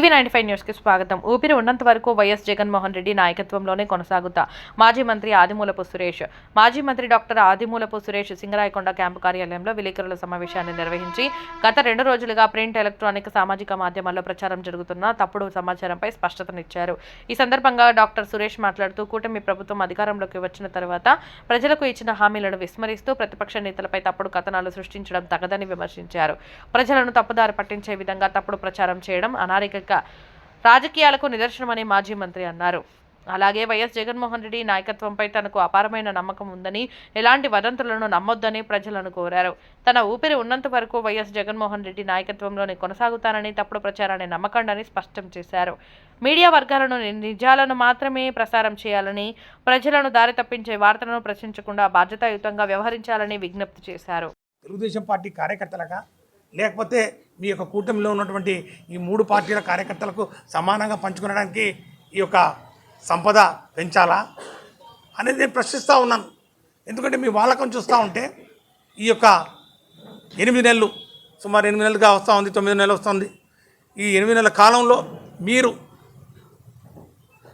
TV ninety five న్యూస్కి స్వాగతం. ఊపిరి ఉన్నంత వరకు వైఎస్ జగన్మోహన్ రెడ్డి నాయకత్వంలోనే కొనసాగుతా. మాజీ మంత్రి ఆదిమూలపు సురేష్ మాజీ మంత్రి డాక్టర్ ఆదిమూలపు సురేష్ సింగరాయకొండ క్యాంపు కార్యాలయంలో విలేకరుల సమావేశాన్ని నిర్వహించి గత రెండు రోజులుగా ప్రింట్ ఎలక్ట్రానిక్ సామాజిక మాధ్యమాల్లో ప్రచారం జరుగుతున్న తప్పుడు సమాచారంపై స్పష్టతనిచ్చారు. ఈ సందర్భంగా డాక్టర్ సురేష్ మాట్లాడుతూ కూటమి ప్రభుత్వం అధికారంలోకి వచ్చిన తర్వాత ప్రజలకు ఇచ్చిన హామీలను విస్మరిస్తూ ప్రతిపక్ష నేతలపై తప్పుడు కథనాలు సృష్టించడం తగదని విమర్శించారు. ప్రజలను తప్పుదారి పట్టించే విధంగా తప్పుడు ప్రచారం చేయడం అనారోగ్య అనాగరిక రాజకీయాలకు నిదర్శనమని మాజీ మంత్రి అన్నారు. అలాగే వైఎస్ జగన్మోహన్ రెడ్డి నాయకత్వంపై తనకు అపారమైన నమ్మకం ఉందని ఎలాంటి వదంతులను నమ్మొద్దని ప్రజలను కోరారు. తన ఊపిరి ఉన్నంత వరకు వైఎస్ జగన్మోహన్ రెడ్డి నాయకత్వంలోనే కొనసాగుతానని తప్పుడు ప్రచారాన్ని నమ్మకండని స్పష్టం చేశారు. మీడియా వర్గాలను నిజాలను మాత్రమే ప్రసారం చేయాలని ప్రజలను దారి తప్పించే వార్తలను ప్రశ్నించకుండా బాధ్యతాయుతంగా వ్యవహరించాలని విజ్ఞప్తి చేశారు. తెలుగుదేశం పార్టీ కార్యకర్తలుగా లేకపోతే మీ యొక్క కూటమిలో ఉన్నటువంటి ఈ మూడు పార్టీల కార్యకర్తలకు సమానంగా పంచుకునడానికి ఈ యొక్క సంపద పెంచాలా అనేది నేను ప్రశ్నిస్తూ ఉన్నాను. ఎందుకంటే మీ వాళ్ళకం చూస్తూ ఉంటే ఈ యొక్క ఎనిమిది నెలలు సుమారు ఎనిమిది నెలలుగా వస్తూ ఉంది తొమ్మిది నెలలు వస్తుంది ఈ ఎనిమిది నెలల కాలంలో మీరు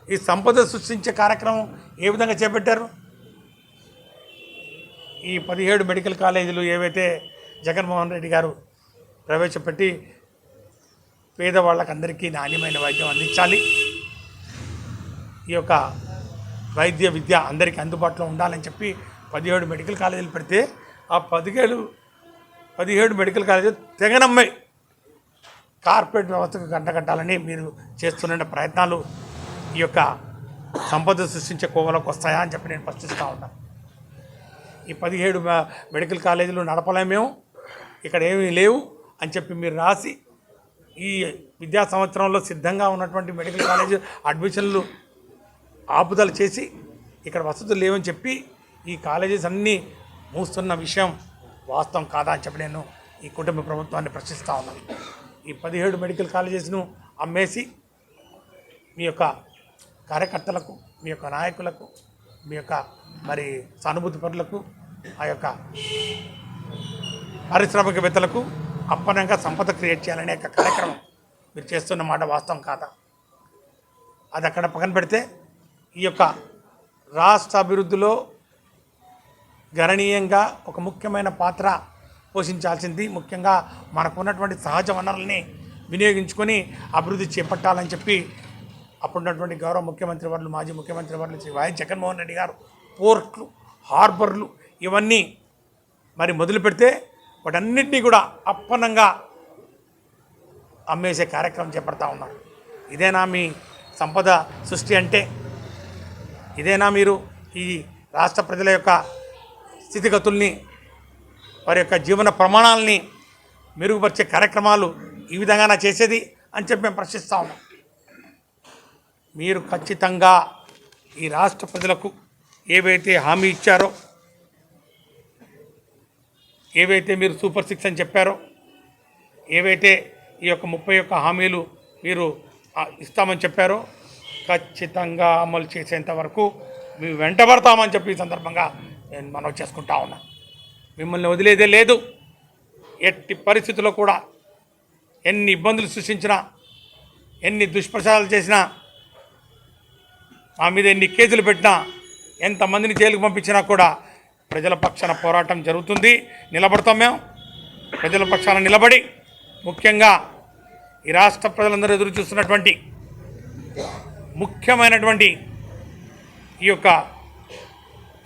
ఈ సంపద సృష్టించే కార్యక్రమం ఏ విధంగా చేపట్టారు? ఈ పదిహేడు మెడికల్ కాలేజీలు ఏవైతే జగన్మోహన్ రెడ్డి గారు ప్రవేశపెట్టి పేదవాళ్ళకందరికీ నాణ్యమైన వైద్యం అందించాలి. ఈ యొక్క వైద్య విద్య అందరికీ అందుబాటులో ఉండాలని చెప్పి పదిహేడు మెడికల్ కాలేజీలు పెడితే ఆ పదిహేడు పదిహేడు మెడికల్ కాలేజీలు తెగనమ్మాయి కార్పొరేట్ వ్యవస్థకు గంటగట్టాలని మీరు చేస్తున్న ప్రయత్నాలు ఈ యొక్క సంపద సృష్టించే కోవలోకి వస్తాయా అని చెప్పి నేను ప్రశ్నిస్తూ ఉన్నాను ఈ పదిహేడు మెడికల్ కాలేజీలు నడపలేమేమో ఇక్కడ ఏమీ లేవు. అని చెప్పి మీరు రాసి ఈ విద్యా సంవత్సరంలో సిద్ధంగా ఉన్నటువంటి మెడికల్ కాలేజ్ అడ్మిషన్లు ఆపుదల చేసి ఇక్కడ వసతులు లేవని చెప్పి ఈ కాలేజెస్ అన్నీ మూస్తున్న విషయం వాస్తవం కాదా అని చెప్పి నేను ఈ కుటుంబ ప్రభుత్వాన్ని ప్రశ్నిస్తూ ఉన్నాను ఈ పదిహేడు మెడికల్ కాలేజెస్ను అమ్మేసి మీ యొక్క కార్యకర్తలకు మీ యొక్క నాయకులకు మీ యొక్క మరి సానుభూతి పరులకు ఆ యొక్క పారిశ్రామికవేత్తలకు అప్పనంగా సంపద క్రియేట్ చేయాలనే యొక్క కార్యక్రమం మీరు చేస్తున్న మాట వాస్తవం కాదా? అది అక్కడ పక్కన పెడితే ఈ యొక్క రాష్ట్ర అభివృద్ధిలో గణనీయంగా ఒక ముఖ్యమైన పాత్ర పోషించాల్సింది ముఖ్యంగా మనకు ఉన్నటువంటి సహజ వనరుల్ని వినియోగించుకొని అభివృద్ధి చేపట్టాలని చెప్పి అప్పుడున్నటువంటి గౌరవ ముఖ్యమంత్రి వర్లు మాజీ ముఖ్యమంత్రి వర్లు శ్రీ వైఎస్ జగన్మోహన్ రెడ్డి గారు పోర్ట్లు హార్బర్లు ఇవన్నీ మరి మొదలు పెడితే వాటన్నిటినీ కూడా అప్పనంగా అమ్మేసే కార్యక్రమం చేపడతా ఉన్నారు. ఇదేనా మీ సంపద సృష్టి అంటే? ఇదేనా మీరు ఈ రాష్ట్ర ప్రజల యొక్క స్థితిగతుల్ని వారి యొక్క జీవన ప్రమాణాలని మెరుగుపరిచే కార్యక్రమాలు ఈ విధంగా చేసేది అని చెప్పి మేము ప్రశ్నిస్తా ఉన్నాం. మీరు ఖచ్చితంగా ఈ రాష్ట్ర ప్రజలకు ఏవైతే హామీ ఇచ్చారో ఏవైతే మీరు సూపర్ సిక్స్ అని చెప్పారో ఏవైతే ఈ యొక్క ముప్పై యొక్క హామీలు మీరు ఇస్తామని చెప్పారో ఖచ్చితంగా అమలు చేసేంత వరకు మేము వెంటబడతామని చెప్పి ఈ సందర్భంగా నేను మనవి చేసుకుంటా ఉన్నా. మిమ్మల్ని వదిలేదే లేదు. ఎట్టి పరిస్థితుల్లో కూడా ఎన్ని ఇబ్బందులు సృష్టించినా ఎన్ని దుష్ప్రచారాలు చేసినా మా మీద ఎన్ని కేసులు పెట్టినా ఎంతమందిని జైలుకు పంపించినా కూడా ప్రజల పక్షాన పోరాటం జరుగుతుంది. నిలబడతాం మేము. ప్రజల పక్షాన నిలబడి ముఖ్యంగా ఈ రాష్ట్ర ప్రజలందరూ ఎదురు చూస్తున్నటువంటి ముఖ్యమైనటువంటి ఈ యొక్క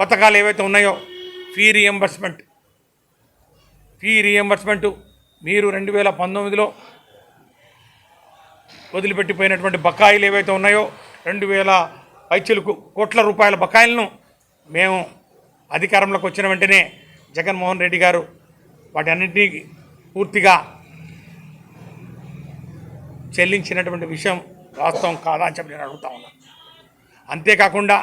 పథకాలు ఏవైతే ఉన్నాయో ఫీ రియంబర్స్మెంట్ ఫీ రియంబర్స్మెంట్ మీరు రెండు వేల పంతొమ్మిదిలో వదిలిపెట్టిపోయినటువంటి బకాయిలు ఏవైతే ఉన్నాయో రెండు వేల పైచిలకు కోట్ల రూపాయల బకాయిలను మేము అధికారంలోకి వచ్చిన వెంటనే జగన్మోహన్ రెడ్డి గారు వాటన్నింటినీ పూర్తిగా చెల్లించినటువంటి విషయం వాస్తవం కాదా అని చెప్పి నేను అడుగుతా ఉన్నాను అంతేకాకుండా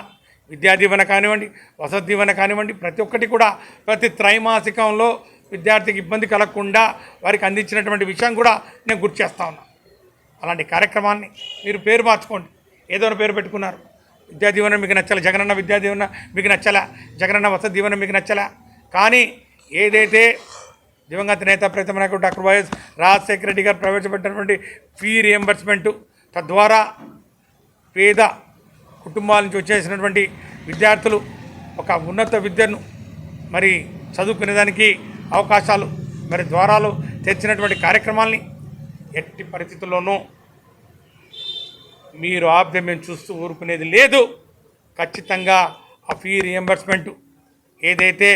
విద్యా దీవెన కానివ్వండి వసతి దీవెన కానివ్వండి ప్రతి ఒక్కటి కూడా ప్రతి త్రైమాసికంలో విద్యార్థికి ఇబ్బంది కలగకుండా వారికి అందించినటువంటి విషయం కూడా నేను గుర్తు చేస్తా ఉన్నాను అలాంటి కార్యక్రమాన్ని మీరు పేరు మార్చుకోండి. ఏదో ఒక పేరు పెట్టుకున్నారు. విద్యా దీవెన మీకు నచ్చల జగనన్న విద్యా దీవెన మీకు నచ్చలా జగనన్న వసతి దీవెన మీకు నచ్చల. కానీ ఏదైతే దివంగత నేత ప్రీతమ నాయకుడు డాక్టర్ వైఎస్ రాజశేఖర రెడ్డి గారు ప్రవేశపెట్టినటువంటి ఫీ రియంబర్స్మెంటు తద్వారా పేద కుటుంబాల నుంచి వచ్చేసినటువంటి విద్యార్థులు ఒక ఉన్నత విద్యను మరి చదువుకునేదానికి అవకాశాలు మరి ద్వారాలు తెచ్చినటువంటి కార్యక్రమాల్ని ఎట్టి పరిస్థితుల్లోనూ మీరు ఆపితే మేము చూస్తూ ఊరుకునేది లేదు. ఖచ్చితంగా ఆ ఫీ రియంబర్స్మెంట్ ఏదైతే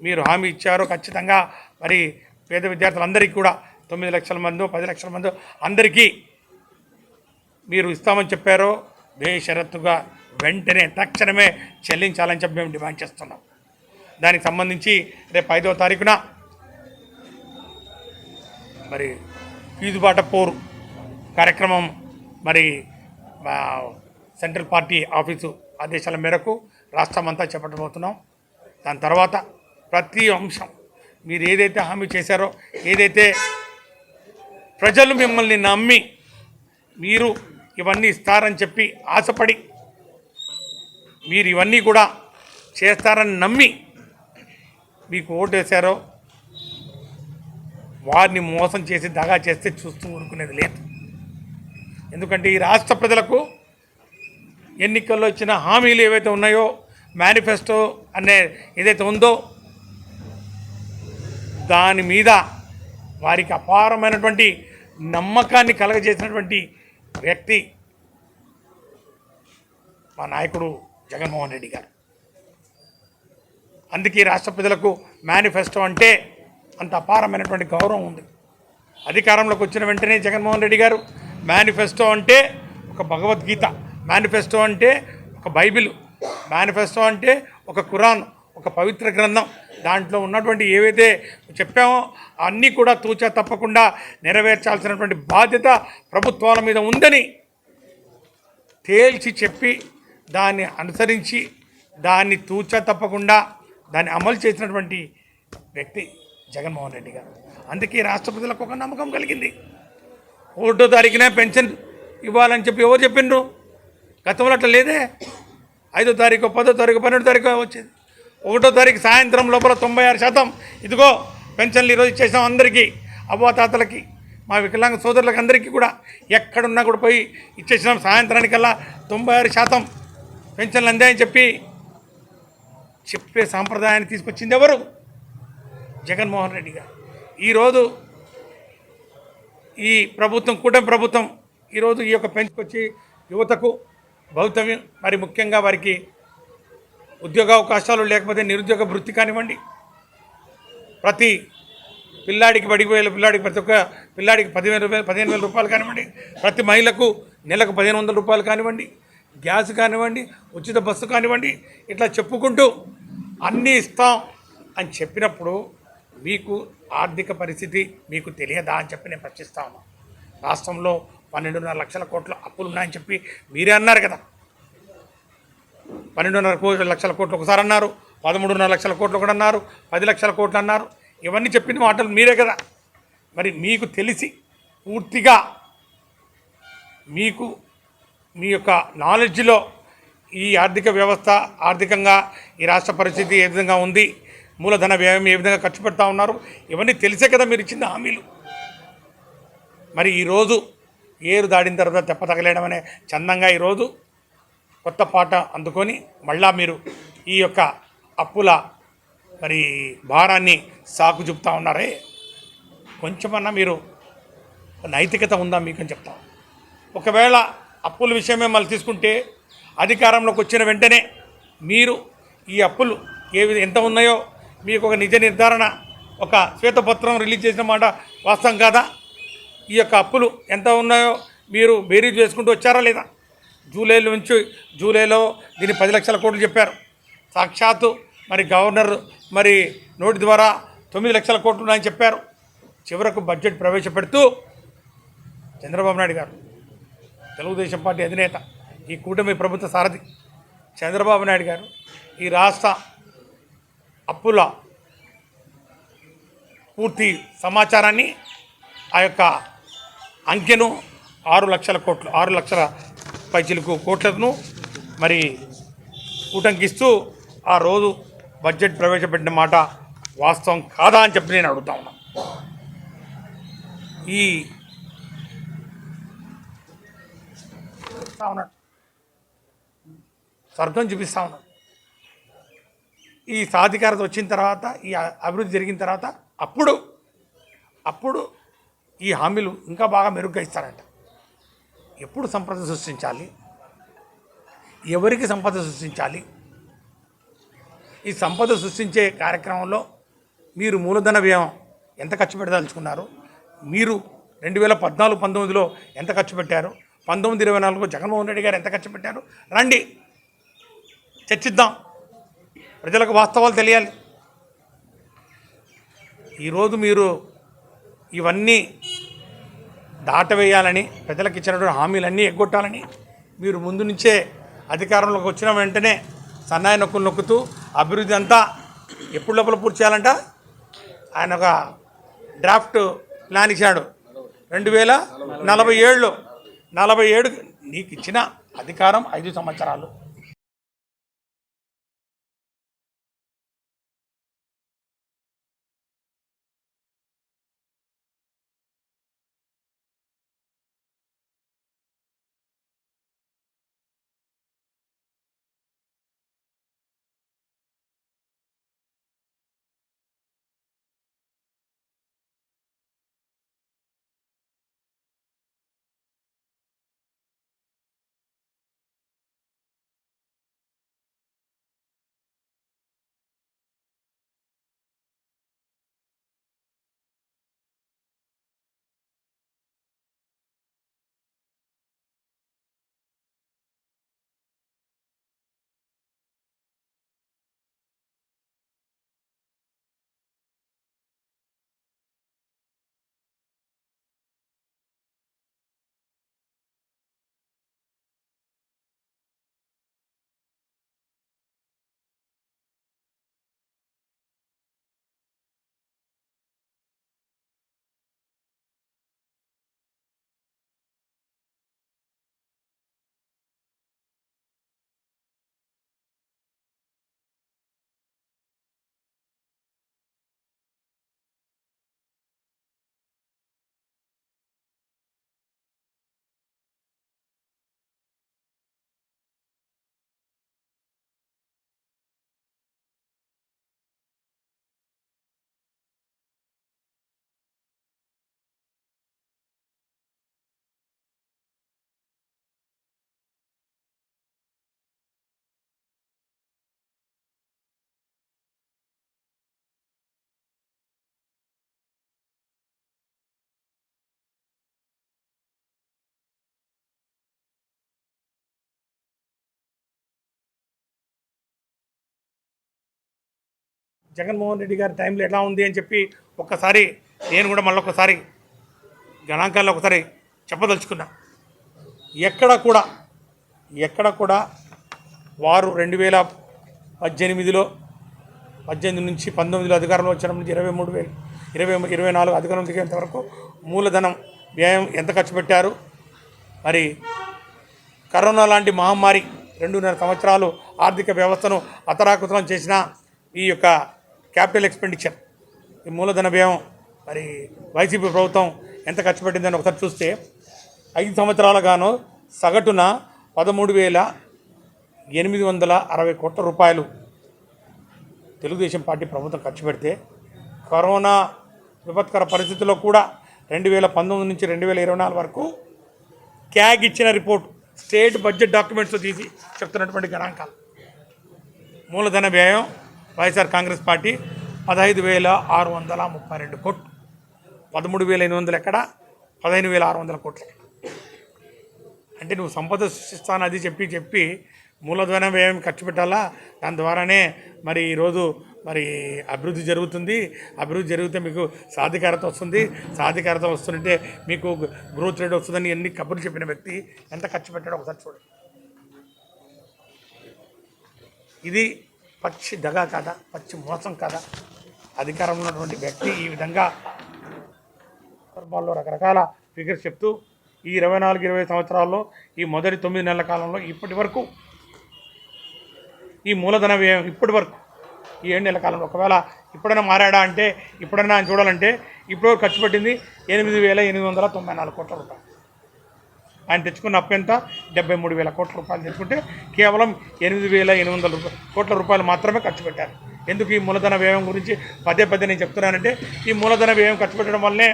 మీరు హామీ ఇచ్చారో ఖచ్చితంగా మరి పేద విద్యార్థులందరికీ కూడా తొమ్మిది లక్షల మంది పది లక్షల మంది అందరికీ మీరు ఇస్తామని చెప్పారో బేషరత్తుగా వెంటనే తక్షణమే చెల్లించాలని చెప్పి మేము డిమాండ్ చేస్తున్నాం. దానికి సంబంధించి రేపు ఐదవ తారీఖున మరి ఫీజుబాట పోరు కార్యక్రమం మరి సెంట్రల్ పార్టీ ఆఫీసు ఆదేశాల మేరకు రాష్ట్రం అంతా చేపట్టబోతున్నాం. దాని తర్వాత ప్రతి అంశం మీరు ఏదైతే హామీ చేశారో ఏదైతే ప్రజలు మిమ్మల్ని నమ్మి మీరు ఇవన్నీ ఇస్తారని చెప్పి ఆశపడి మీరు ఇవన్నీ కూడా చేస్తారని నమ్మి మీకు ఓటు వేశారో వారిని మోసం చేసి దగా చేస్తే చూస్తూ ఊరుకునేది లేదు. ఎందుకంటే ఈ రాష్ట్ర ప్రజలకు ఎన్నికల్లో ఇచ్చిన హామీలు ఏవైతే ఉన్నాయో మేనిఫెస్టో అనే ఏదైతే ఉందో దాని మీద వారికి అపారమైనటువంటి నమ్మకాన్ని కలగజేసినటువంటి వ్యక్తి మా నాయకుడు జగన్మోహన్ రెడ్డి గారు. అందుకే ఈ రాష్ట్ర ప్రజలకు మేనిఫెస్టో అంటే అంత అపారమైనటువంటి గౌరవం ఉంది. అధికారంలోకి వచ్చిన వెంటనే జగన్మోహన్ రెడ్డి గారు మేనిఫెస్టో అంటే ఒక భగవద్గీత. మేనిఫెస్టో అంటే ఒక బైబిల్. మేనిఫెస్టో అంటే ఒక ఖురాన్ ఒక పవిత్ర గ్రంథం. దాంట్లో ఉన్నటువంటి ఏవైతే చెప్పామో అన్నీ కూడా తూచా తప్పకుండా నెరవేర్చాల్సినటువంటి బాధ్యత ప్రభుత్వాల మీద ఉందని తేల్చి చెప్పి దాన్ని అనుసరించి దాన్ని తూచా తప్పకుండా దాన్ని అమలు చేసినటువంటి వ్యక్తి జగన్మోహన్ రెడ్డి గారు. అందుకే రాష్ట్ర ప్రజలకు ఒక నమ్మకం కలిగింది. ఒకటో తారీఖునే పెన్షన్ ఇవ్వాలని చెప్పి ఎవరు చెప్పిండ్రు? గతంలో అట్లా లేదే. ఐదో తారీఖు పదో తారీఖు పన్నెండో తారీఖు వచ్చేది. ఒకటో తారీఖు సాయంత్రం లోపల తొంభై ఆరు శాతం. ఇదిగో పెన్షన్లు ఈరోజు ఇచ్చేసాం అందరికీ అవ్వాతాతలకి మా వికలాంగ సోదరులకు అందరికీ కూడా. ఎక్కడున్నా కూడా పోయి ఇచ్చేసినాం సాయంత్రానికల్లా తొంభై ఆరు శాతం పెన్షన్లు అందాయని చెప్పి చెప్పే సాంప్రదాయాన్ని తీసుకొచ్చింది ఎవరు? జగన్మోహన్ రెడ్డి గారు. ఈరోజు ఈ ప్రభుత్వం కూటమి ప్రభుత్వం ఈరోజు ఈ యొక్క పెంచుకొచ్చి యువతకు భవితవ్యం మరి ముఖ్యంగా వారికి ఉద్యోగ అవకాశాలు లేకపోతే నిరుద్యోగ వృత్తి కానివ్వండి. ప్రతి పిల్లాడికి బడికి పిల్లాడికి ప్రతి ఒక్క పిల్లాడికి పదివేల రూపాయలు పదిహేను వేల రూపాయలు కానివ్వండి. ప్రతి మహిళకు నెలకు పదిహేను వందల రూపాయలు కానివ్వండి. గ్యాస్ కానివ్వండి ఉచిత బస్సు కానివ్వండి. ఇట్లా చెప్పుకుంటూ అన్నీ ఇస్తాం అని చెప్పినప్పుడు మీకు ఆర్థిక పరిస్థితి మీకు తెలియదా అని చెప్పి నేను ప్రశ్నిస్తా రాష్ట్రంలో పన్నెండున్నర లక్షల కోట్ల అప్పులు ఉన్నాయని చెప్పి మీరే అన్నారు కదా. పన్నెండున్నర లక్షల కోట్లు ఒకసారి అన్నారు పదమూడున్నర లక్షల కోట్లు ఒకటి అన్నారు పది లక్షల కోట్లు అన్నారు ఇవన్నీ చెప్పిన మాటలు మీరే కదా. మరి మీకు తెలిసి పూర్తిగా మీకు మీ యొక్క నాలెడ్జ్లో ఈ ఆర్థిక వ్యవస్థ ఆర్థికంగా ఈ రాష్ట్ర పరిస్థితి ఏ విధంగా ఉంది మూలధన వ్యయం ఏ విధంగా ఖర్చు పెడతా ఉన్నారు? ఇవన్నీ తెలిసే కదా మీరు ఇచ్చిన హామీలు. మరి ఈరోజు ఏరు దాడిన తర్వాత తెప్ప తగలేయడం అనే చందంగా ఈరోజు కొత్త పాట అందుకొని మళ్ళా మీరు ఈ యొక్క అప్పుల మరి భారాన్ని సాకు చెప్తా ఉన్నారే? కొంచెమన్నా మీరు నైతికత ఉందా మీకు అని చెప్తాం. ఒకవేళ అప్పుల విషయమే మళ్ళీ తీసుకుంటే అధికారంలోకి వచ్చిన వెంటనే మీరు ఈ అప్పులు ఏ ఎంత ఉన్నాయో మీకు ఒక నిజ నిర్ధారణ ఒక శ్వేతపత్రం రిలీజ్ చేసిన మాట వాస్తవం కాదా? ఈ యొక్క అప్పులు ఎంత ఉన్నాయో మీరు బేరీజ్ చేసుకుంటూ వచ్చారా లేదా? జూలైలో నుంచి జూలైలో దీన్ని పది లక్షల కోట్లు చెప్పారు. సాక్షాత్తు మరి గవర్నర్ మరి నోటి ద్వారా తొమ్మిది లక్షల కోట్లు ఉన్నాయని చెప్పారు. చివరకు బడ్జెట్ ప్రవేశపెడుతూ చంద్రబాబు నాయుడు గారు తెలుగుదేశం పార్టీ అధినేత ఈ కూటమి ప్రభుత్వ సారథి చంద్రబాబు నాయుడు గారు ఈ రాష్ట్ర అప్పుల పూర్తి సమాచారాన్ని ఆ యొక్క అంకెను ఆరు లక్షల కోట్లు ఆరు లక్షల పైచిలకు కోట్లను మరి ఉటంకిస్తూ ఆ రోజు బడ్జెట్ ప్రవేశపెట్టిన మాట వాస్తవం కాదా అని చెప్పి నేను అడుగుతా ఉన్నాను ఈ చూపిస్తా ఉన్నాడు స్వర్గం చూపిస్తా ఉన్నాడు ఈ సాధికారత వచ్చిన తర్వాత ఈ అభివృద్ధి జరిగిన తర్వాత అప్పుడు అప్పుడు ఈ హామీలు ఇంకా బాగా మెరుగ్గా ఇస్తారంట ఎప్పుడు సంపద సృష్టించాలి? ఎవరికి సంపద సృష్టించాలి? ఈ సంపద సృష్టించే కార్యక్రమంలో మీరు మూలధన వ్యయం ఎంత ఖర్చు పెట్టదలుచుకున్నారు? మీరు రెండు వేల పద్నాలుగు పంతొమ్మిదిలో ఎంత ఖర్చు పెట్టారు? పంతొమ్మిది ఇరవై నాలుగులో జగన్మోహన్ రెడ్డి గారు ఎంత ఖర్చు పెట్టారు? రండి చర్చిద్దాం. ప్రజలకు వాస్తవాలు తెలియాలి. ఈరోజు మీరు ఇవన్నీ దాటవేయాలని ప్రజలకు ఇచ్చినటువంటి హామీలన్నీ ఎగ్గొట్టాలని మీరు ముందు నుంచే అధికారంలోకి వచ్చిన వెంటనే సన్నాయి నొక్కులు నొక్కుతూ అభివృద్ధి అంతా ఎప్పుడు లోపల పూర్తి చేయాలంట? ఆయన ఒక డ్రాఫ్ట్ ప్లాన్ ఇచ్చాడు. రెండు వేల నలభై ఏళ్ళు నలభై ఏడు నీకు ఇచ్చిన అధికారం ఐదు సంవత్సరాలు. జగన్మోహన్ రెడ్డి గారి టైంలో ఎలా ఉంది అని చెప్పి ఒక్కసారి నేను కూడా మళ్ళీ ఒకసారి గణాంకాల్లో ఒకసారి చెప్పదలుచుకున్నా. ఎక్కడ కూడా ఎక్కడ కూడా వారు రెండు వేల పద్దెనిమిదిలో పద్దెనిమిది నుంచి పంతొమ్మిదిలో అధికారంలో వచ్చినప్పటి నుంచి ఇరవై మూడు వేలు ఇరవై ఇరవై నాలుగు అధికారం దిగేంత వరకు మూలధనం వ్యయం ఎంత ఖర్చు పెట్టారు? మరి కరోనా లాంటి మహమ్మారి రెండున్నర సంవత్సరాలు ఆర్థిక వ్యవస్థను అతరాకుతరం చేసిన ఈ యొక్క క్యాపిటల్ ఎక్స్పెండిచర్. ఈ మూలధన వ్యయం మరి వైసీపీ ప్రభుత్వం ఎంత ఖర్చు పెట్టిందని ఒకసారి చూస్తే ఐదు సంవత్సరాలుగాను సగటున పదమూడు వేల ఎనిమిది వందల అరవై కోట్ల రూపాయలు. తెలుగుదేశం పార్టీ ప్రభుత్వం ఖర్చు పెడితే కరోనా విపత్కర పరిస్థితుల్లో కూడా రెండు వేల పంతొమ్మిది నుంచి రెండు వేల ఇరవై నాలుగు వరకు క్యాగ్ ఇచ్చిన రిపోర్ట్ స్టేట్ బడ్జెట్ డాక్యుమెంట్స్ తీసి చెప్తున్నటువంటి గణాంకాలు. మూలధన వ్యయం వైఎస్ఆర్ కాంగ్రెస్ పార్టీ పదహైదు వేల ఆరు వందల ముప్పై రెండు కోట్లు. పదమూడు వేల ఎనిమిది వందలు ఎక్కడ? పదహైదు వేల ఆరు వందల కోట్లు అంటే నువ్వు సంపద సృష్టిస్తాను అది చెప్పి చెప్పి మూలధనం వ్యయం ఖర్చు పెట్టాలా? దాని ద్వారానే మరి ఈరోజు మరి అభివృద్ధి జరుగుతుంది. అభివృద్ధి జరిగితే మీకు సాధికారత వస్తుంది. సాధికారత వస్తుంటే మీకు గ్రోత్ రేట్ వస్తుందని ఎన్ని కబుర్లు చెప్పిన వ్యక్తి ఎంత ఖర్చు పెట్టాడో ఒకసారి చూడండి ఇది పచ్చి దగా కాదా పచ్చి మోసం కాదా. అధికారంలో ఉన్నటువంటి వ్యక్తి ఈ విధంగా సందర్భాల్లో రకరకాల ఫిగర్స్ చెప్తూ ఈ ఇరవై నాలుగు ఇరవై సంవత్సరాల్లో ఈ మొదటి తొమ్మిది నెలల కాలంలో ఇప్పటి వరకు ఈ మూలధన వ్యయం ఇప్పటి వరకు ఈ ఏడు నెలల కాలంలో ఒకవేళ ఇప్పుడైనా మారాడా అంటే ఇప్పుడైనా చూడాలంటే ఇప్పుడు ఖర్చు పెట్టింది ఎనిమిది వేల ఎనిమిది వందల తొంభై నాలుగు కోట్ల రూపాయలు. ఆయన తెచ్చుకున్న అప్పు ఎంత? డెబ్బై మూడు వేల కోట్ల రూపాయలు తెచ్చుకుంటే కేవలం ఎనిమిది వేల ఎనిమిది వందల రూపాయలు కోట్ల రూపాయలు మాత్రమే ఖర్చు పెట్టారు. ఎందుకు ఈ మూలధన వ్యయం గురించి పదే పదే నేను చెప్తున్నానంటే ఈ మూలధన వ్యయం ఖర్చు పెట్టడం వల్లనే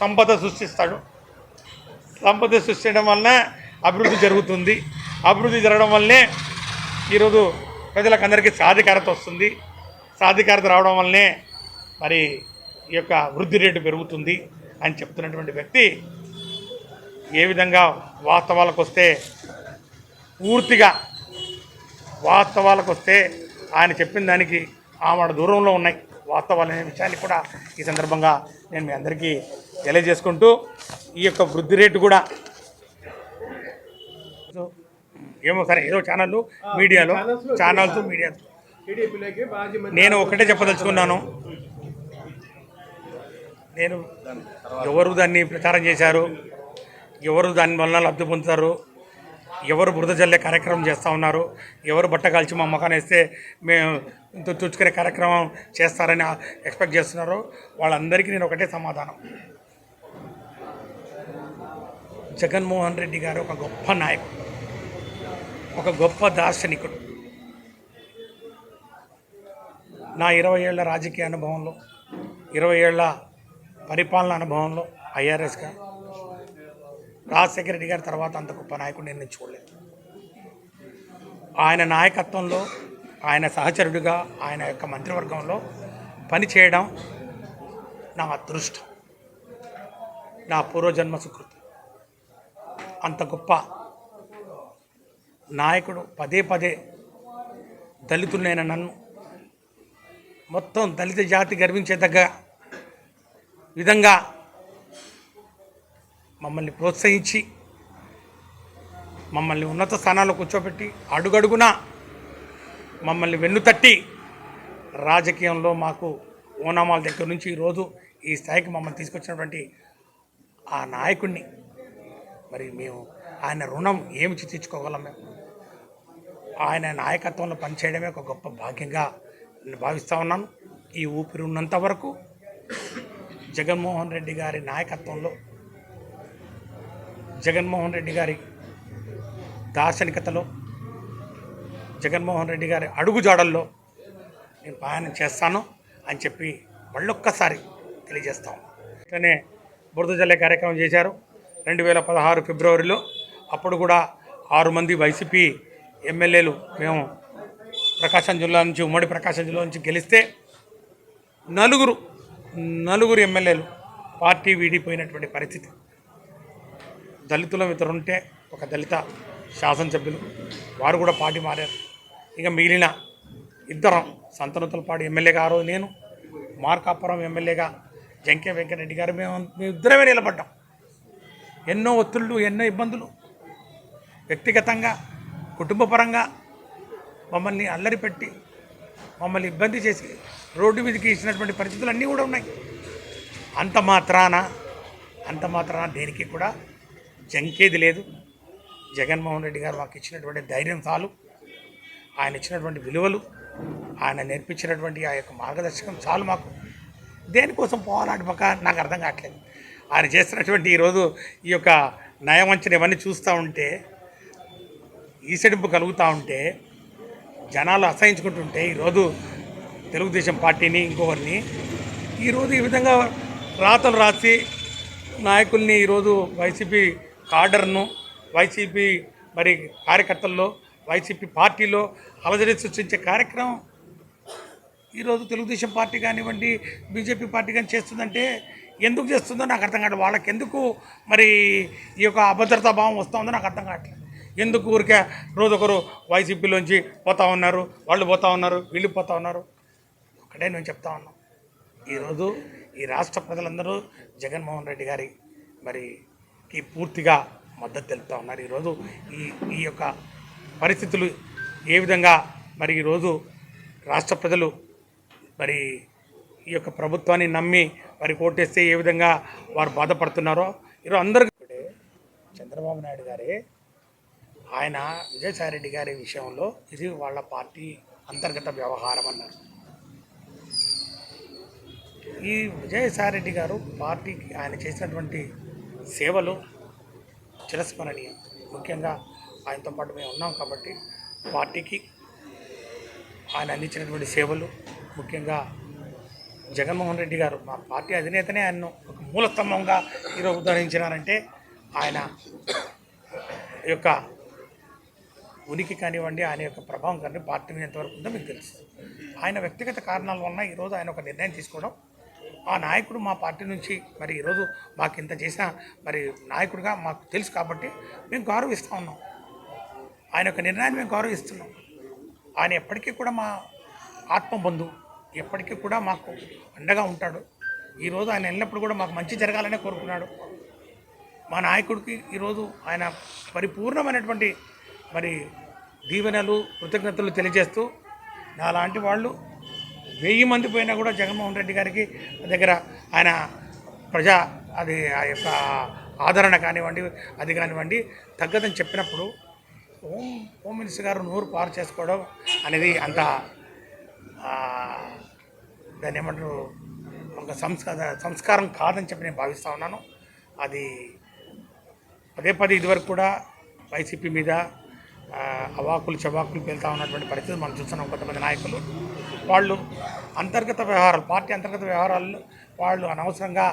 సంపద సృష్టిస్తాడు. సంపద సృష్టించడం వల్లనే అభివృద్ధి జరుగుతుంది. అభివృద్ధి జరగడం వల్లనే ఈరోజు ప్రజలకు అందరికీ సాధికారత వస్తుంది. సాధికారత రావడం వల్లనే మరి ఈ యొక్క వృద్ధి రేటు పెరుగుతుంది అని చెప్తున్నటువంటి వ్యక్తి ఏ విధంగా వాస్తవాలకు వస్తే పూర్తిగా వాస్తవాలకు వస్తే ఆయన చెప్పిన దానికి ఆమె దూరంలో ఉన్నాయి. వాస్తవాలు అనే విషయాన్ని కూడా ఈ సందర్భంగా నేను మీ అందరికీ తెలియజేసుకుంటూ ఈ యొక్క వృద్ధి రేటు కూడా ఏమో సరే ఏదో ఛానళ్ళు మీడియాలో ఛానల్స్ మీడియా నేను ఒకటే చెప్పదలుచుకున్నాను. నేను ఎవరు దాన్ని ప్రచారం చేశారు? ఎవరు దాని వలన లబ్ధి పొందుతారు? ఎవరు బురద జల్లే కార్యక్రమం చేస్తూ ఉన్నారు? ఎవరు బట్ట కాల్చి మా మొఖాన్ని వేస్తే మేము తుచ్చుకునే కార్యక్రమం చేస్తారని ఎక్స్పెక్ట్ చేస్తున్నారు. వాళ్ళందరికీ నేను ఒకటే సమాధానం. జగన్మోహన్ రెడ్డి గారు ఒక గొప్ప నాయకుడు. ఒక గొప్ప దార్శనికుడు. నా ఇరవై ఏళ్ళ రాజకీయ అనుభవంలో ఇరవై ఏళ్ళ పరిపాలన అనుభవంలో ఐఆర్ఎస్గా రాజశేఖర రెడ్డి గారి తర్వాత అంత గొప్ప నాయకుడు నేను చూడలేదు. ఆయన నాయకత్వంలో ఆయన సహచరుడిగా ఆయన యొక్క మంత్రివర్గంలో పనిచేయడం నా అదృష్టం. నా పూర్వజన్మ సుకృతి. అంత గొప్ప నాయకుడు పదే పదే దళితులైన నన్ను మొత్తం దళిత జాతి గర్వించేదగ్గ విధంగా మమ్మల్ని ప్రోత్సహించి మమ్మల్ని ఉన్నత స్థానాల్లో కూర్చోబెట్టి అడుగడుగున మమ్మల్ని వెన్నుతట్టి రాజకీయంలో మాకు ఓనామాల దగ్గర నుంచి ఈరోజు ఈ స్థాయికి మమ్మల్ని తీసుకొచ్చినటువంటి ఆ నాయకుడిని మరి మేము ఆయన రుణం ఏమి తీర్చుకోగలం మేము? ఆయన నాయకత్వంలో పనిచేయడమే ఒక గొప్ప భాగ్యంగా నేను భావిస్తూ ఉన్నాను. ఈ ఊపిరి ఉన్నంత వరకు జగన్మోహన్ రెడ్డి గారి నాయకత్వంలో జగన్మోహన్ రెడ్డి గారి దార్శనికతలో జగన్మోహన్ రెడ్డి గారి అడుగుజాడల్లో నేను ప్రయాణం చేస్తాను అని చెప్పి మళ్ళొక్కసారి తెలియజేస్తాం అట్లనే బురద జల్లే కార్యక్రమం చేశారు. రెండు వేల పదహారు ఫిబ్రవరిలో అప్పుడు కూడా ఆరు మంది వైసీపీ ఎమ్మెల్యేలు మేము ప్రకాశం జిల్లా నుంచి ఉమ్మడి ప్రకాశం జిల్లా నుంచి గెలిస్తే నలుగురు నలుగురు ఎమ్మెల్యేలు పార్టీ వీడిపోయినటువంటి పరిస్థితి. దళితుల ఇద్దరు ఉంటే ఒక దళిత శాసనసభ్యులు వారు కూడా పార్టీ మారారు. ఇక మిగిలిన ఇద్దరం సంతనతులపాడు ఎమ్మెల్యేగా ఆ రోజు నేను మార్కాపురం ఎమ్మెల్యేగా జంకే వెంకటరెడ్డి గారు మేము మేము ఇద్దరమే నిలబడ్డాం. ఎన్నో ఒత్తిళ్ళు ఎన్నో ఇబ్బందులు. వ్యక్తిగతంగా కుటుంబపరంగా మమ్మల్ని అల్లరి పెట్టి మమ్మల్ని ఇబ్బంది చేసి రోడ్డు మీదకి ఇచ్చినటువంటి పరిస్థితులు అన్నీ కూడా ఉన్నాయి. అంత మాత్రాన అంత మాత్రాన దేనికి కూడా జంకేది లేదు. జగన్మోహన్ రెడ్డి గారు మాకు ఇచ్చినటువంటి ధైర్యం చాలు. ఆయన ఇచ్చినటువంటి విలువలు ఆయన నేర్పించినటువంటి ఆ యొక్క మార్గదర్శకం చాలు మాకు. దేనికోసం పోవాలంటే నాకు అర్థం కావట్లేదు. ఆయన చేస్తున్నటువంటి ఈరోజు ఈ యొక్క నయవంచన ఇవన్నీ చూస్తూ ఉంటే ఈసడింపు కలుగుతూ ఉంటే జనాలు అసహించుకుంటుంటే ఈరోజు తెలుగుదేశం పార్టీని ఇంకొకరిని ఈరోజు ఈ విధంగా రాతలు రాసి నాయకుల్ని ఈరోజు వైసీపీ కాడర్ను వైసీపీ మరి కార్యకర్తల్లో వైసీపీ పార్టీలో అలజడి సృష్టించే కార్యక్రమం ఈరోజు తెలుగుదేశం పార్టీ కానివ్వండి బీజేపీ పార్టీ కానీ చేస్తుందంటే ఎందుకు చేస్తుందో నాకు అర్థం కావట్లేదు. వాళ్ళకి ఎందుకు మరి ఈ యొక్క అభద్రతా భావం వస్తుందో నాకు అర్థం కావట్లేదు. ఎందుకు ఊరికే రోజొకరు వైసీపీలోంచి పోతా ఉన్నారు వాళ్ళు పోతా ఉన్నారు వీళ్ళు పోతా ఉన్నారు? ఒకటే నేను చెప్తా ఉన్నాం. ఈరోజు ఈ రాష్ట్ర ప్రజలందరూ జగన్మోహన్ రెడ్డి గారి మరి కి పూర్తిగా మద్దతు తెలుపుతా ఉన్నారు. ఈరోజు ఈ ఈ యొక్క పరిస్థితులు ఏ విధంగా మరి ఈరోజు రాష్ట్ర ప్రజలు మరి ఈ యొక్క ప్రభుత్వాన్ని నమ్మి మరి కోటేస్తే ఏ విధంగా వారు బాధపడుతున్నారో ఈరోజు అందరికీ చంద్రబాబు నాయుడు గారే ఆయన విజయసాయిరెడ్డి గారి విషయంలో ఇది వాళ్ళ పార్టీ అంతర్గత వ్యవహారం అన్నారు. ఈ విజయసాయి రెడ్డి గారు పార్టీకి ఆయన చేసినటువంటి సేవలు చిరస్మరణీయం. ముఖ్యంగా ఆయనతో పాటు మేము ఉన్నాం కాబట్టి పార్టీకి ఆయన అందించినటువంటి సేవలు ముఖ్యంగా జగన్మోహన్ రెడ్డి గారు మా పార్టీ అధినేతనే ఆయన్ను ఒక మూలస్తంభంగా ఈరోజు ఉద్ధరించినారంటే ఆయన యొక్క ఉనికి కానివ్వండి ఆయన యొక్క ప్రభావం కానీ పార్టీ మీద ఎంతవరకు ఉందో మీకు తెలుసు. ఆయన వ్యక్తిగత కారణాల వలన ఈరోజు ఆయన ఒక నిర్ణయం తీసుకోవడం ఆ నాయకుడు మా పార్టీ నుంచి మరి ఈరోజు మాకు ఇంత చేసిన మరి నాయకుడిగా మాకు తెలుసు కాబట్టి మేము గౌరవిస్తూ ఉన్నాం. ఆయన యొక్క నిర్ణయాన్ని మేము గౌరవిస్తున్నాం. ఆయన ఎప్పటికీ కూడా మా ఆత్మబంధువు ఎప్పటికీ కూడా మాకు అండగా ఉంటాడు. ఈరోజు ఆయన వెళ్ళినప్పుడు కూడా మాకు మంచి జరగాలనే కోరుకున్నాడు. మా నాయకుడికి ఈరోజు ఆయన పరిపూర్ణమైనటువంటి మరి దీవెనలు కృతజ్ఞతలు తెలియజేస్తూ నాలాంటి వాళ్ళు వెయ్యి మంది పోయినా కూడా జగన్మోహన్ రెడ్డి గారికి దగ్గర ఆయన ప్రజా అది ఆ యొక్క ఆదరణ కానివ్వండి అది కానివ్వండి తగ్గదని చెప్పినప్పుడు హోమ్ హోమ్ మినిస్టర్ గారు నోరు పారు చేసుకోవడం అనేది అంత దాన్ని ఏమంటారు ఒక సంస్కార సంస్కారం కాదని చెప్పి నేను భావిస్తూ ఉన్నాను. అది పదే పదే ఇదివరకు కూడా వైసీపీ మీద అవాకులు చవాకులు పేలుతూ ఉన్నటువంటి పరిస్థితి మనం చూస్తున్నాం కొంతమంది నాయకులు. వాళ్ళు అంతర్గత వ్యవహారాలు పార్టీ అంతర్గత వ్యవహారాలు వాళ్ళు అనవసరంగా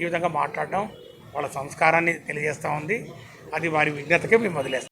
ఈ విధంగా మాట్లాడడం వాళ్ళ సంస్కారాన్ని తెలియజేస్తూ ఉంది. అది వారి విజ్ఞతకే మేము వదిలేస్తాం.